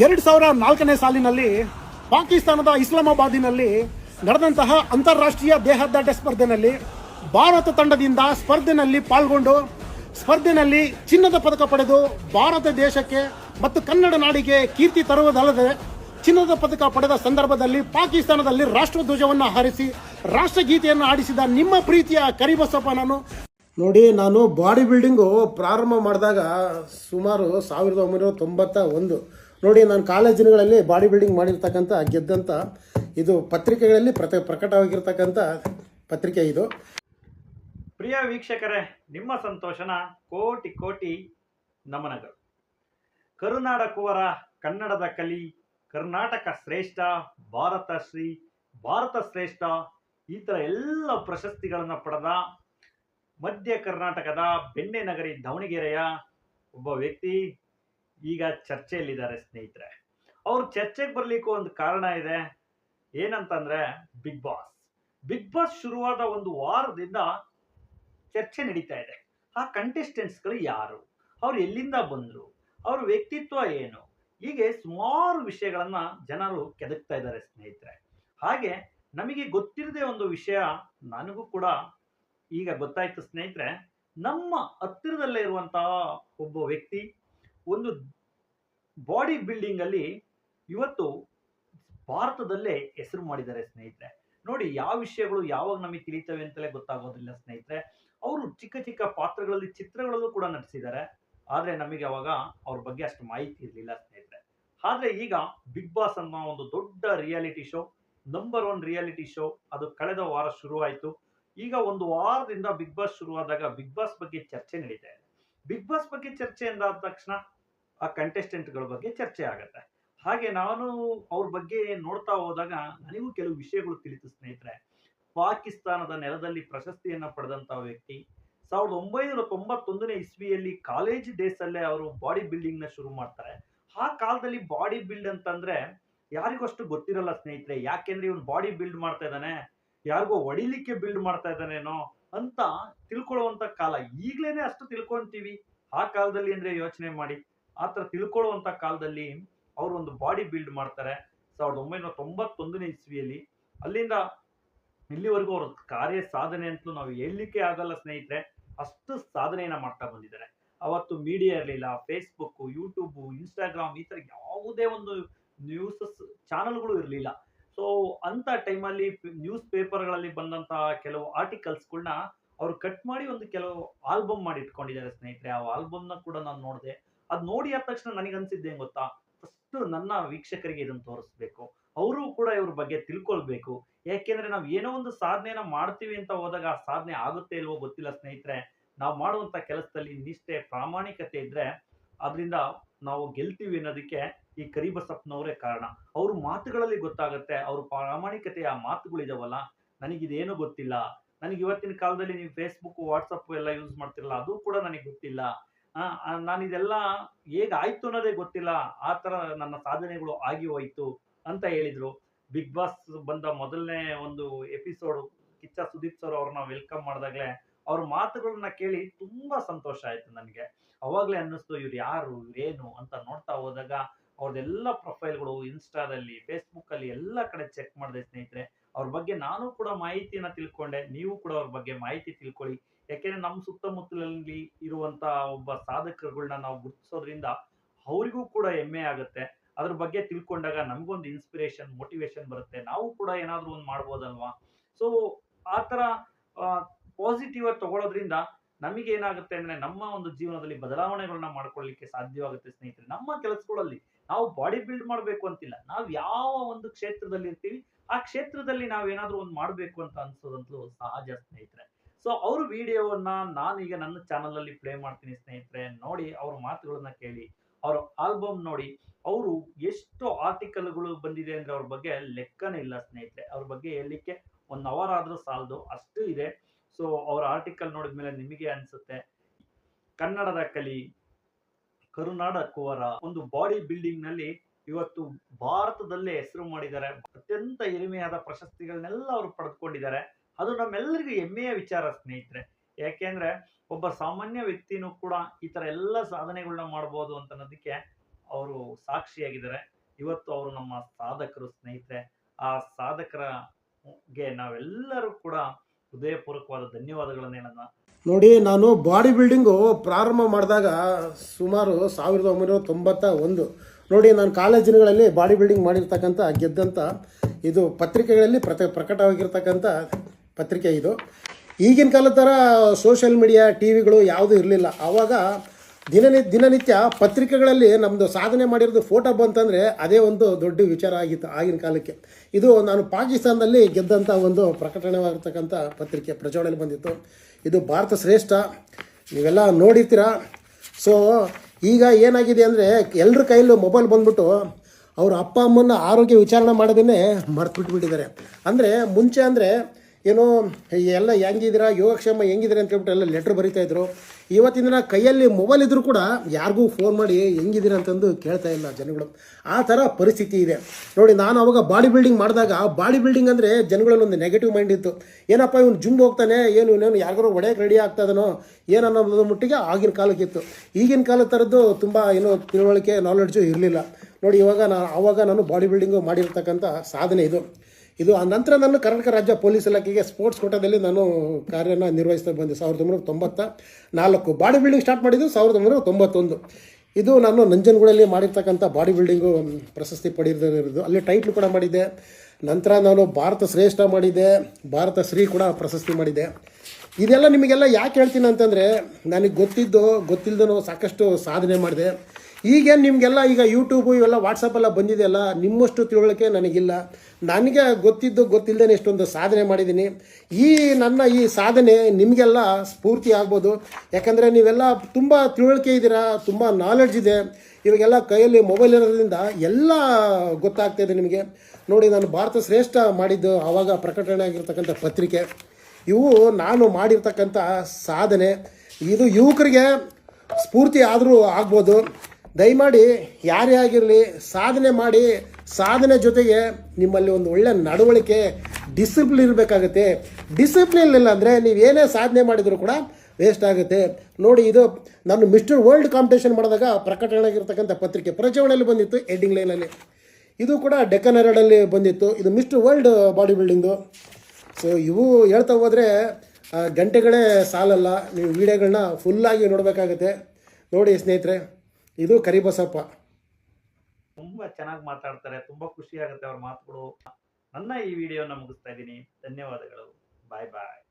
ಎರಡು ಸಾವಿರ ನಾಲ್ಕನೇ ಸಾಲಿನಲ್ಲಿ ಪಾಕಿಸ್ತಾನದ ಇಸ್ಲಾಮಾಬಾದಿನಲ್ಲಿ ನಡೆದಂತಹ ಅಂತಾರಾಷ್ಟ್ರೀಯ ದೇಹದಾಟ ಸ್ಪರ್ಧೆನಲ್ಲಿ ಭಾರತ ತಂಡದಿಂದ ಸ್ಪರ್ಧೆನಲ್ಲಿ ಪಾಲ್ಗೊಂಡು ಸ್ಪರ್ಧೆನಲ್ಲಿ ಚಿನ್ನದ ಪದಕ ಪಡೆದು ಭಾರತ ದೇಶಕ್ಕೆ ಮತ್ತು ಕನ್ನಡ ನಾಡಿಗೆ ಕೀರ್ತಿ ತರುವುದಲ್ಲದೆ ಚಿನ್ನದ ಪದಕ ಪಡೆದ ಸಂದರ್ಭದಲ್ಲಿ ಪಾಕಿಸ್ತಾನದಲ್ಲಿ ರಾಷ್ಟ್ರಧ್ವಜವನ್ನು ಹಾರಿಸಿ ರಾಷ್ಟ್ರಗೀತೆಯನ್ನು ಆಡಿಸಿದ ನಿಮ್ಮ ಪ್ರೀತಿಯ ಕರಿಬಸಪ್ಪ ನಾನು ನೋಡಿ, ನಾನು ಬಾಡಿ ಬಿಲ್ಡಿಂಗು ಪ್ರಾರಂಭ ಮಾಡಿದಾಗ ಸುಮಾರು ಸಾವಿರದ ಒಂಬೈನೂರ ತೊಂಬತ್ತ ಒಂದು. ನೋಡಿ, ನಾನು ಕಾಲೇಜಿನಲ್ಲಿ ಬಾಡಿ ಬಿಲ್ಡಿಂಗ್ ಮಾಡಿರ್ತಕ್ಕಂಥ ಗೆದ್ದಂಥ, ಇದು ಪತ್ರಿಕೆಗಳಲ್ಲಿ ಪ್ರತ ಪ್ರಕಟವಾಗಿರ್ತಕ್ಕಂಥ ಪತ್ರಿಕೆ ಇದು. ಪ್ರಿಯ ವೀಕ್ಷಕರೇ, ನಿಮ್ಮ ಸಂತೋಷನ ಕೋಟಿ ಕೋಟಿ ನಮನಗಳು. ಕರುನಾಡ ಕುವರ, ಕನ್ನಡದ ಕಲಿ, ಕರ್ನಾಟಕ ಶ್ರೇಷ್ಠ, ಭಾರತ ಶ್ರೀ, ಭಾರತ ಶ್ರೇಷ್ಠ ಈ ಥರ ಎಲ್ಲ ಪ್ರಶಸ್ತಿಗಳನ್ನು ಪಡೆದ ಮಧ್ಯ ಕರ್ನಾಟಕದ ಬೆಣ್ಣೆ ನಗರಿ ದಾವಣಗೆರೆಯ ಒಬ್ಬ ವ್ಯಕ್ತಿ ಈಗ ಚರ್ಚೆಯಲ್ಲಿದ್ದಾರೆ ಸ್ನೇಹಿತರೆ. ಅವ್ರು ಚರ್ಚೆಗೆ ಬರಲಿಕ್ಕೂ ಒಂದು ಕಾರಣ ಇದೆ. ಏನಂತಂದ್ರೆ ಬಿಗ್ ಬಾಸ್ ಬಿಗ್ ಬಾಸ್ ಶುರುವಾದ ಒಂದು ವಾರದಿಂದ ಚರ್ಚೆ ನಡೀತಾ ಇದೆ. ಆ ಕಂಟೆಸ್ಟೆಂಟ್ಸ್ಗಳು ಯಾರು? ಅವ್ರು ಎಲ್ಲಿಂದ ಬಂದರು? ಅವ್ರ ವ್ಯಕ್ತಿತ್ವ ಏನು? ಹೀಗೆ ಸುಮಾರು ವಿಷಯಗಳನ್ನು ಜನರು ಕೆದಕ್ತಾ ಇದ್ದಾರೆ ಸ್ನೇಹಿತರೆ. ಹಾಗೆ ನಮಗೆ ಗೊತ್ತಿರದೆ ಒಂದು ವಿಷಯ ನನಗೂ ಕೂಡ ಈಗ ಗೊತ್ತಾಯ್ತು ಸ್ನೇಹಿತರೆ, ನಮ್ಮ ಹತ್ತಿರದಲ್ಲೇ ಇರುವಂತಹ ಒಬ್ಬ ವ್ಯಕ್ತಿ ಒಂದು ಬಾಡಿ ಬಿಲ್ಡಿಂಗ್ ಅಲ್ಲಿ ಇವತ್ತು ಭಾರತದಲ್ಲೇ ಹೆಸರು ಮಾಡಿದ್ದಾರೆ ಸ್ನೇಹಿತರೆ. ನೋಡಿ, ಯಾವ ವಿಷಯಗಳು ಯಾವಾಗ ನಮಗೆ ತಿಳಿತವೆ ಅಂತಲೇ ಗೊತ್ತಾಗೋದಿಲ್ಲ ಸ್ನೇಹಿತರೆ. ಅವರು ಚಿಕ್ಕ ಚಿಕ್ಕ ಪಾತ್ರಗಳಲ್ಲಿ ಚಿತ್ರಗಳಲ್ಲೂ ಕೂಡ ನಟಿಸಿದ್ದಾರೆ. ಆದರೆ ನಮಗೆ ಅವಾಗ ಅವ್ರ ಬಗ್ಗೆ ಅಷ್ಟು ಮಾಹಿತಿ ಇರಲಿಲ್ಲ ಸ್ನೇಹಿತರೆ. ಆದರೆ ಈಗ ಬಿಗ್ ಬಾಸ್ ಅನ್ನೋ ಒಂದು ದೊಡ್ಡ reality show number one reality show ಅದು ಕಳೆದ ವಾರ ಶುರುವಾಯಿತು. ಈಗ ಒಂದು ವಾರದಿಂದ ಬಿಗ್ ಬಾಸ್ ಶುರುವಾದಾಗ ಬಿಗ್ ಬಾಸ್ ಬಗ್ಗೆ ಚರ್ಚೆ ನಡೀತಾ ಇದೆ. ಬಿಗ್ ಬಾಸ್ ಬಗ್ಗೆ ಚರ್ಚೆ ಎಂದಾದ ತಕ್ಷಣ ಆ ಕಂಟೆಸ್ಟೆಂಟ್ಗಳ ಬಗ್ಗೆ ಚರ್ಚೆ ಆಗುತ್ತೆ. ಹಾಗೆ ನಾನು ಅವ್ರ ಬಗ್ಗೆ ನೋಡ್ತಾ ಹೋದಾಗ ನನಗೂ ಕೆಲವು ವಿಷಯಗಳು ತಿಳಿತು ಸ್ನೇಹಿತರೆ. ಪಾಕಿಸ್ತಾನದ ನೆಲದಲ್ಲಿ ಪ್ರಶಸ್ತಿಯನ್ನ ಪಡೆದಂತಹ ವ್ಯಕ್ತಿ ಸಾವಿರದ ಒಂಬೈನೂರ ತೊಂಬತ್ತೊಂದನೇ ಇಸ್ವಿಯಲ್ಲಿ ಕಾಲೇಜ್ ಡೇಸ್ ಅಲ್ಲೇ ಅವರು ಬಾಡಿ ಬಿಲ್ಡಿಂಗ್ನ ಶುರು ಮಾಡ್ತಾರೆ. ಆ ಕಾಲದಲ್ಲಿ ಬಾಡಿ ಬಿಲ್ಡ್ ಅಂತಂದ್ರೆ ಯಾರಿಗೂ ಅಷ್ಟು ಗೊತ್ತಿರಲ್ಲ ಸ್ನೇಹಿತರೆ, ಯಾಕೆಂದ್ರೆ ಇವನು ಬಾಡಿ ಬಿಲ್ಡ್ ಮಾಡ್ತಾ ಇದ್ದಾನೆ, ಯಾರಿಗೋ ಹೊಡಿಲಿಕ್ಕೆ ಬಿಲ್ಡ್ ಮಾಡ್ತಾ ಇದ್ದಾನೇನೋ ಅಂತ ತಿಳ್ಕೊಳ್ಳುವಂತ ಕಾಲ. ಈಗ್ಲೇನೆ ಅಷ್ಟು ತಿಳ್ಕೊಂತೀವಿ. ಆ ಕಾಲದಲ್ಲಿ ಅಂದ್ರೆ ಯೋಚನೆ ಮಾಡಿ. ಆತರ ತಿಳ್ಕೊಳ್ಳುವಂತ ಕಾಲದಲ್ಲಿ ಅವರು ಒಂದು ಬಾಡಿ ಬಿಲ್ಡ್ ಮಾಡ್ತಾರೆ. ಸಾವಿರದ ಒಂಬೈನೂರ ತೊಂಬತ್ತೊಂದನೇ ಇಸ್ವಿಯಲ್ಲಿ. ಅಲ್ಲಿಂದ ಇಲ್ಲಿವರೆಗೂ ಅವ್ರ ಕಾರ್ಯ ಸಾಧನೆ ಅಂತಲೂ ನಾವು ಹೇಳಲಿಕ್ಕೆ ಆಗಲ್ಲ ಸ್ನೇಹಿತರೆ. ಅಷ್ಟು ಸಾಧನೆಯನ್ನ ಮಾಡ್ತಾ ಬಂದಿದ್ದಾರೆ. ಅವತ್ತು ಮೀಡಿಯಾ ಇರಲಿಲ್ಲ ಫೇಸ್ಬುಕ್ ಯೂಟ್ಯೂಬ್ ಇನ್ಸ್ಟಾಗ್ರಾಮ್ ಈ ತರ ಯಾವುದೇ ಒಂದು ನ್ಯೂಸಸ್ ಚಾನಲ್ಗಳು ಇರಲಿಲ್ಲ. ಸೊ ಅಂತ ಟೈಮಲ್ಲಿ ನ್ಯೂಸ್ ಪೇಪರ್ಗಳಲ್ಲಿ ಬಂದಂತಹ ಕೆಲವು ಆರ್ಟಿಕಲ್ಸ್ಗಳನ್ನ ಅವ್ರು ಕಟ್ ಮಾಡಿ ಒಂದು ಕೆಲವು ಆಲ್ಬಮ್ ಮಾಡಿ ಇಟ್ಕೊಂಡಿದ್ದಾರೆ ಸ್ನೇಹಿತರೆ. ಆ ಆಲ್ಬಮ್ನ ಕೂಡ ನಾನು ನೋಡಿದೆ. ಅದು ನೋಡಿ ಆದ ತಕ್ಷಣ ನನಗನ್ಸಿದ್ದೇನು ಗೊತ್ತಾ? ಫಸ್ಟ್ ನನ್ನ ವೀಕ್ಷಕರಿಗೆ ಇದನ್ನು ತೋರಿಸ್ಬೇಕು. ಅವರು ಕೂಡ ಇವ್ರ ಬಗ್ಗೆ ತಿಳ್ಕೊಳ್ಬೇಕು. ಯಾಕೆಂದ್ರೆ ನಾವು ಏನೋ ಒಂದು ಸಾಧನೆನ ಮಾಡ್ತೀವಿ ಅಂತ ಹೋದಾಗ ಆ ಸಾಧನೆ ಆಗುತ್ತೆ ಇಲ್ವೋ ಗೊತ್ತಿಲ್ಲ ಸ್ನೇಹಿತರೆ. ನಾವು ಮಾಡುವಂತ ಕೆಲಸದಲ್ಲಿ ನಿಷ್ಠೆ ಪ್ರಾಮಾಣಿಕತೆ ಇದ್ರೆ ಅದರಿಂದ ನಾವು ಗೆಲ್ತೀವಿ ಅನ್ನೋದಕ್ಕೆ ಈ ಕರಿಬಸಪ್ಪನವರೇ ಕಾರಣ. ಅವ್ರ ಮಾತುಗಳಲ್ಲಿ ಗೊತ್ತಾಗುತ್ತೆ, ಅವ್ರ ಪ್ರಾಮಾಣಿಕತೆಯ ಮಾತುಗಳಿದಾವಲ್ಲ ನನಗಿದೇನು ಗೊತ್ತಿಲ್ಲ. ನನಗೆ ಇವತ್ತಿನ ಕಾಲದಲ್ಲಿ ನೀವು ಫೇಸ್ಬುಕ್ ವಾಟ್ಸಪ್ ಎಲ್ಲ ಯೂಸ್ ಮಾಡ್ತಿರಲ್ಲ, ಅದು ಕೂಡ ನನಗೆ ಗೊತ್ತಿಲ್ಲ. ನಾನು ಇದೆಲ್ಲ ಹೇಗೆ ಆಯ್ತು ಅನ್ನೋದೇ ಗೊತ್ತಿಲ್ಲ. ಆ ಥರ ನನ್ನ ಸಾಧನೆಗಳು ಆಗಿ ಹೋಯ್ತು ಅಂತ ಹೇಳಿದರು. ಬಿಗ್ ಬಾಸ್ ಬಂದ ಮೊದಲನೇ ಒಂದು ಎಪಿಸೋಡ್ ಕಿಚ್ಚ ಸುದೀಪ್ ಸರ್ ಅವ್ರನ್ನ ವೆಲ್ಕಮ್ ಮಾಡಿದಾಗಲೇ ಅವ್ರ ಮಾತುಗಳನ್ನ ಕೇಳಿ ತುಂಬಾ ಸಂತೋಷ ಆಯಿತು ನನಗೆ. ಅವಾಗಲೇ ಅನ್ನಿಸ್ತು, ಇವ್ರು ಯಾರು ಏನು ಅಂತ ನೋಡ್ತಾ ಹೋದಾಗ ಅವ್ರದ್ದೆಲ್ಲ ಪ್ರೊಫೈಲ್ಗಳು ಇನ್ಸ್ಟಾದಲ್ಲಿ, ಫೇಸ್ಬುಕ್ಕಲ್ಲಿ ಎಲ್ಲ ಕಡೆ ಚೆಕ್ ಮಾಡಿದೆ ಸ್ನೇಹಿತರೆ, ಅವ್ರ ಬಗ್ಗೆ ನಾನು ಕೂಡ ಮಾಹಿತಿಯನ್ನು ತಿಳ್ಕೊಂಡೆ, ನೀವು ಕೂಡ ಅವ್ರ ಬಗ್ಗೆ ಮಾಹಿತಿ ತಿಳ್ಕೊಳ್ಳಿ. ಯಾಕೆಂದರೆ ನಮ್ಮ ಸುತ್ತಮುತ್ತಲಲ್ಲಿ ಇರುವಂಥ ಒಬ್ಬ ಸಾಧಕರುಗಳನ್ನ ನಾವು ಗುರುತಿಸೋದ್ರಿಂದ ಅವರಿಗೂ ಕೂಡ ಹೆಮ್ಮೆ ಆಗುತ್ತೆ. ಅದ್ರ ಬಗ್ಗೆ ತಿಳ್ಕೊಂಡಾಗ ನಮಗೊಂದು ಇನ್ಸ್ಪಿರೇಷನ್ ಮೋಟಿವೇಶನ್ ಬರುತ್ತೆ. ನಾವು ಕೂಡ ಏನಾದರೂ ಒಂದು ಮಾಡ್ಬೋದಲ್ವಾ? ಸೊ ಆ ಥರ ಪಾಸಿಟಿವ್ ತಗೊಳ್ಳೋದ್ರಿಂದ ನಮಗೆ ಏನಾಗುತ್ತೆ ಅಂದ್ರೆ ನಮ್ಮ ಒಂದು ಜೀವನದಲ್ಲಿ ಬದಲಾವಣೆಗಳನ್ನ ಮಾಡ್ಕೊಳ್ಳಿಕ್ಕೆ ಸಾಧ್ಯವಾಗುತ್ತೆ ಸ್ನೇಹಿತರೆ. ನಮ್ಮ ಕೆಲಸಗಳಲ್ಲಿ ನಾವು ಬಾಡಿ ಬಿಲ್ಡ್ ಮಾಡಬೇಕು ಅಂತಿಲ್ಲ. ನಾವು ಯಾವ ಒಂದು ಕ್ಷೇತ್ರದಲ್ಲಿ ಇರ್ತೀವಿ, ಆ ಕ್ಷೇತ್ರದಲ್ಲಿ ನಾವು ಏನಾದರೂ ಒಂದು ಮಾಡಬೇಕು ಅಂತ ಅನ್ಸೋದಂತೂ ಸಹಜ ಸ್ನೇಹಿತರೆ. ಸೊ ಅವ್ರ ವಿಡಿಯೋವನ್ನ ನಾನು ಈಗ ನನ್ನ ಚಾನಲ್ ಅಲ್ಲಿ ಪ್ಲೇ ಮಾಡ್ತೀನಿ ಸ್ನೇಹಿತರೆ. ನೋಡಿ ಅವ್ರ ಮಾತುಗಳನ್ನ ಕೇಳಿ, ಅವ್ರ ಆಲ್ಬಮ್ ನೋಡಿ, ಅವರು ಎಷ್ಟು ಆರ್ಟಿಕಲ್ಗಳು ಬಂದಿದೆ ಅಂದ್ರೆ ಅವ್ರ ಬಗ್ಗೆ ಲೆಕ್ಕನೇ ಇಲ್ಲ ಸ್ನೇಹಿತರೆ. ಅವ್ರ ಬಗ್ಗೆ ಹೇಳಲಿಕ್ಕೆ ಒನ್ ಅವರ್ ಆದ್ರೂ ಸಾಲದು, ಅಷ್ಟು ಇದೆ. ಸೊ ಅವರ ಆರ್ಟಿಕಲ್ ನೋಡಿದ್ಮೇಲೆ ನಿಮಗೆ ಅನ್ಸುತ್ತೆ, ಕನ್ನಡದ ಕಲಿ, ಕರುನಾಡ ಕುವರ, ಒಂದು ಬಾಡಿ ಬಿಲ್ಡಿಂಗ್ನಲ್ಲಿ ಇವತ್ತು ಭಾರತದಲ್ಲೇ ಹೆಸರು ಮಾಡಿದ್ದಾರೆ. ಅತ್ಯಂತ ಹಿರಿಮೆಯಾದ ಪ್ರಶಸ್ತಿಗಳನ್ನೆಲ್ಲ ಅವರು ಪಡೆದುಕೊಂಡಿದ್ದಾರೆ. ಅದು ನಮ್ಮೆಲ್ಲರಿಗೂ ಹೆಮ್ಮೆಯ ವಿಚಾರ, ಸ್ನೇಹಿತರೆ. ಯಾಕೆಂದ್ರೆ ಒಬ್ಬ ಸಾಮಾನ್ಯ ವ್ಯಕ್ತಿನೂ ಕೂಡ ಈ ತರ ಎಲ್ಲ ಸಾಧನೆಗಳನ್ನ ಮಾಡ್ಬೋದು ಅಂತ ಅನ್ನೋದಕ್ಕೆ ಅವರು ಸಾಕ್ಷಿಯಾಗಿದ್ದಾರೆ. ಇವತ್ತು ಅವರು ನಮ್ಮ ಸಾಧಕರು, ಸ್ನೇಹಿತರೆ. ಆ ಸಾಧಕರ ಗೆ ನಾವೆಲ್ಲರೂ ಕೂಡ ಹೃದಯಪೂರ್ವಕವಾದ ಧನ್ಯವಾದಗಳನ್ನು ಹೇಳೋಣ. ನೋಡಿ, ನಾನು ಬಾಡಿ ಬಿಲ್ಡಿಂಗು ಪ್ರಾರಂಭ ಮಾಡಿದಾಗ ಸುಮಾರು ಸಾವಿರದ ಒಂಬೈನೂರ ತೊಂಬತ್ತ ಒಂದು. ನೋಡಿ, ನಾನು ಕಾಲೇಜ್ ದಿನಗಳಲ್ಲಿ ಬಾಡಿ ಬಿಲ್ಡಿಂಗ್ ಮಾಡಿರ್ತಕ್ಕಂಥ ಗೆದ್ದಂಥ, ಇದು ಪತ್ರಿಕೆಗಳಲ್ಲಿ ಪ್ರತ, ಪ್ರಕಟವಾಗಿರ್ತಕ್ಕಂಥ ಪತ್ರಿಕೆ ಇದು. ಈಗಿನ ಕಾಲದ ಥರ ಸೋಷಿಯಲ್ ಮೀಡಿಯಾ ಟಿ ವಿಗಳು ಯಾವುದೂ ಇರಲಿಲ್ಲ. ಆವಾಗ ದಿನನಿ, ದಿನನಿತ್ಯ ಪತ್ರಿಕೆಗಳಲ್ಲಿ ನಮ್ಮದು ಸಾಧನೆ ಮಾಡಿರೋದು ಫೋಟೋ ಬಂತಂದರೆ ಅದೇ ಒಂದು ದೊಡ್ಡ ವಿಚಾರ ಆಗಿತ್ತು ಆಗಿನ ಕಾಲಕ್ಕೆ. ಇದು ನಾನು ಪಾಕಿಸ್ತಾನದಲ್ಲಿ ಗೆದ್ದಂಥ ಒಂದು ಪ್ರಕಟಣೆವಾಗಿರ್ತಕ್ಕಂಥ ಪತ್ರಿಕೆ ಪ್ರಚೋದನೆಯಲ್ಲಿ ಬಂದಿತ್ತು. ಇದು ಭಾರತ ಶ್ರೇಷ್ಠ. ನೀವೆಲ್ಲ ನೋಡಿರ್ತೀರ? ಸೊ ಈಗ ಏನಾಗಿದೆ ಅಂದರೆ ಎಲ್ಲರ ಕೈಯಲ್ಲೂ ಮೊಬೈಲ್ ಬಂದ್ಬಿಟ್ಟು ಅವ್ರ ಅಪ್ಪ ಅಮ್ಮನ ಆರೋಗ್ಯ ವಿಚಾರಣೆ ಮಾಡೋದನ್ನೇ ಮರ್ತ್ಬಿಟ್ಬಿಟ್ಟಿದ್ದಾರೆ. ಅಂದರೆ ಮುಂಚೆ ಅಂದರೆ ಏನೋ ಎಲ್ಲ ಹೆಂಗಿದ್ದೀರಾ? ಯೋಗಕ್ಷೇಮ ಹೆಂಗಿದ್ದೀರಾ? ಅಂತ ಹೇಳ್ಬಿಟ್ಟು ಎಲ್ಲ ಲೆಟ್ರ್ ಬರೀತಾ ಇದ್ರು. ಇವತ್ತಿನ ದಿನ ಕೈಯಲ್ಲಿ ಮೊಬೈಲ್ ಇದ್ರೂ ಕೂಡ ಯಾರಿಗೂ ಫೋನ್ ಮಾಡಿ, ಹೆಂಗಿದ್ದೀರಾ? ಅಂತಂದು ಕೇಳ್ತಾ ಇಲ್ಲ ಜನಗಳು. ಆ ಥರ ಪರಿಸ್ಥಿತಿ ಇದೆ. ನೋಡಿ, ನಾನು ಅವಾಗ ಬಾಡಿ ಬಿಲ್ಡಿಂಗ್ ಮಾಡಿದಾಗ ಬಾಡಿ ಬಿಲ್ಡಿಂಗ್ ಅಂದರೆ ಜನಗಳಲ್ಲಿ ಒಂದು ನೆಗೆಟಿವ್ ಮೈಂಡ್ ಇತ್ತು. ಏನಪ್ಪ, ಇವನು ಜುಮ್ ಹೋಗ್ತಾನೆ, ಏನು ಇವನೇನು ಯಾರಿಗಾರು ಹೊಡೆಯಕ್ಕೆ ರೆಡಿ ಆಗ್ತದನೋ ಏನನ್ನೋದು ಮಟ್ಟಿಗೆ ಆಗಿನ ಕಾಲಕ್ಕಿತ್ತು ಈಗಿನ ಕಾಲದ ಥರದ್ದು ತುಂಬ ಏನೋ ತಿಳುವಳಿಕೆ ನಾಲೆಡ್ಜು ಇರಲಿಲ್ಲ. ನೋಡಿ, ಇವಾಗ ನಾನು ಆವಾಗ ನಾನು ಬಾಡಿ ಬಿಲ್ಡಿಂಗು ಮಾಡಿರ್ತಕ್ಕಂಥ ಸಾಧನೆ ಇದು. ಇದು ಆ ನಂತರ ನಾನು ಕರ್ನಾಟಕ ರಾಜ್ಯ ಪೊಲೀಸ್ ಇಲಾಖೆಗೆ ಸ್ಪೋರ್ಟ್ಸ್ ಕೋಟಾದಲ್ಲಿ ನಾನು ಕಾರ್ಯನ ನಿರ್ವಹಿಸ್ತಾ ಬಂದೆ. ಸಾವಿರದ ಒಂಬೈನೂರ ತೊಂಬತ್ತ ನಾಲ್ಕು. ಬಾಡಿ ಬಿಲ್ಡಿಂಗ್ ಸ್ಟಾರ್ಟ್ ಮಾಡಿದ್ದು ಸಾವಿರದ ಒಂಬೈನೂರ ತೊಂಬತ್ತೊಂದು. ಇದು ನಾನು ನಂಜನಗೂಡಲ್ಲಿ ಮಾಡಿರ್ತಕ್ಕಂಥ ಬಾಡಿ ಬಿಲ್ಡಿಂಗು ಪ್ರಶಸ್ತಿ ಪಡೆದಿರೋದು. ಅಲ್ಲಿ ಟೈಟ್ಲು ಕೂಡ ಮಾಡಿದ್ದೆ. ನಂತರ ನಾನು ಭಾರತ ಶ್ರೇಷ್ಠ ಮಾಡಿದ್ದೆ. ಭಾರತ ಶ್ರೀ ಕೂಡ ಪ್ರಶಸ್ತಿ ಮಾಡಿದೆ ಇದೆಲ್ಲ ನಿಮಗೆಲ್ಲ ಯಾಕೆ ಹೇಳ್ತೀನಿ ಅಂತಂದರೆ, ನನಗೆ ಗೊತ್ತಿದ್ದು ಗೊತ್ತಿಲ್ಲದನೋ ಸಾಕಷ್ಟು ಸಾಧನೆ ಮಾಡಿದೆ. ಈಗೇನು ನಿಮಗೆಲ್ಲ ಈಗ ಯೂಟ್ಯೂಬು ಇವೆಲ್ಲ ವಾಟ್ಸಪ್ಪೆಲ್ಲ ಬಂದಿದೆಯಲ್ಲ, ನಿಮ್ಮಷ್ಟು ತಿಳುವಳಿಕೆ ನನಗಿಲ್ಲ. ನನಗೆ ಗೊತ್ತಿದ್ದು ಗೊತ್ತಿಲ್ಲದೇ ಇಷ್ಟೊಂದು ಸಾಧನೆ ಮಾಡಿದ್ದೀನಿ. ಈ ನನ್ನ ಈ ಸಾಧನೆ ನಿಮಗೆಲ್ಲ ಸ್ಫೂರ್ತಿ ಆಗ್ಬೋದು. ಯಾಕಂದರೆ ನೀವೆಲ್ಲ ತುಂಬ ತಿಳುವಳಿಕೆ ಇದ್ದೀರಾ, ತುಂಬ ನಾಲೆಡ್ಜ್ ಇದೆ. ಇವಾಗೆಲ್ಲ ಕೈಯಲ್ಲಿ ಮೊಬೈಲ್ ಇರೋದ್ರಿಂದ ಎಲ್ಲ ಗೊತ್ತಾಗ್ತಾಯಿದೆ ನಿಮಗೆ. ನೋಡಿ, ನಾನು ಭಾರತ ಶ್ರೇಷ್ಠ ಮಾಡಿದ್ದು ಆವಾಗ ಪ್ರಕಟಣೆ ಆಗಿರ್ತಕ್ಕಂಥ ಪತ್ರಿಕೆ. ಇವು ನಾನು ಮಾಡಿರ್ತಕ್ಕಂಥ ಸಾಧನೆ. ಇದು ಯುವಕರಿಗೆ ಸ್ಫೂರ್ತಿ ಆದರೂ ಆಗ್ಬೋದು. ದಯಮಾಡಿ ಯಾರೇ ಆಗಿರಲಿ ಸಾಧನೆ ಮಾಡಿ, ಸಾಧನೆ ಜೊತೆಗೆ ನಿಮ್ಮಲ್ಲಿ ಒಂದು ಒಳ್ಳೆ ನಡವಳಿಕೆ ಡಿಸಿಪ್ಲಿನ್ ಇರಬೇಕಾಗುತ್ತೆ. ಡಿಸಿಪ್ಲಿನ್ ಇಲ್ಲ ಅಂದರೆ ಏನೇ ಸಾಧನೆ ಮಾಡಿದರೂ ಕೂಡ ವೇಸ್ಟ್ ಆಗುತ್ತೆ. ನೋಡಿ, ಇದು ನಾನು ಮಿಸ್ಟರ್ ವರ್ಲ್ಡ್ ಕಾಂಪಿಟೇಷನ್ ಮಾಡಿದಾಗ ಪ್ರಕಟಣೆ ಆಗಿರ್ತಕ್ಕಂಥ ಪತ್ರಿಕೆ ಪ್ರಚವಣೆಯಲ್ಲಿ ಬಂದಿತ್ತು ಎಡ್ಡಿಂಗ್ ಲೈನಲ್ಲಿ ಇದು ಕೂಡ ಡೆಕ್ಕನ್ ಎರಡಲ್ಲಿ ಬಂದಿತ್ತು. ಇದು Mr World body building so ಇವು ಹೇಳ್ತಾ ಹೋದರೆ ಗಂಟೆಗಳೇ ಸಾಲಲ್ಲ. ನೀವು ವಿಡಿಯೋಗಳನ್ನ ಫುಲ್ಲಾಗಿ ನೋಡಬೇಕಾಗತ್ತೆ. ನೋಡಿ ಸ್ನೇಹಿತರೆ. ಇದು ಕರಿಬಸಪ್ಪ. ತುಂಬಾ ಚೆನ್ನಾಗಿ ಮಾತಾಡ್ತಾರೆ, ತುಂಬಾ ಖುಷಿ ಆಗುತ್ತೆ ಅವ್ರ ಮಾತುಗಳು. ನನ್ನ ಈ ವಿಡಿಯೋನ ಮುಗಿಸ್ತಾ ಇದ್ದೀನಿ. ಧನ್ಯವಾದಗಳು. ಬಾಯ್ ಬಾಯ್.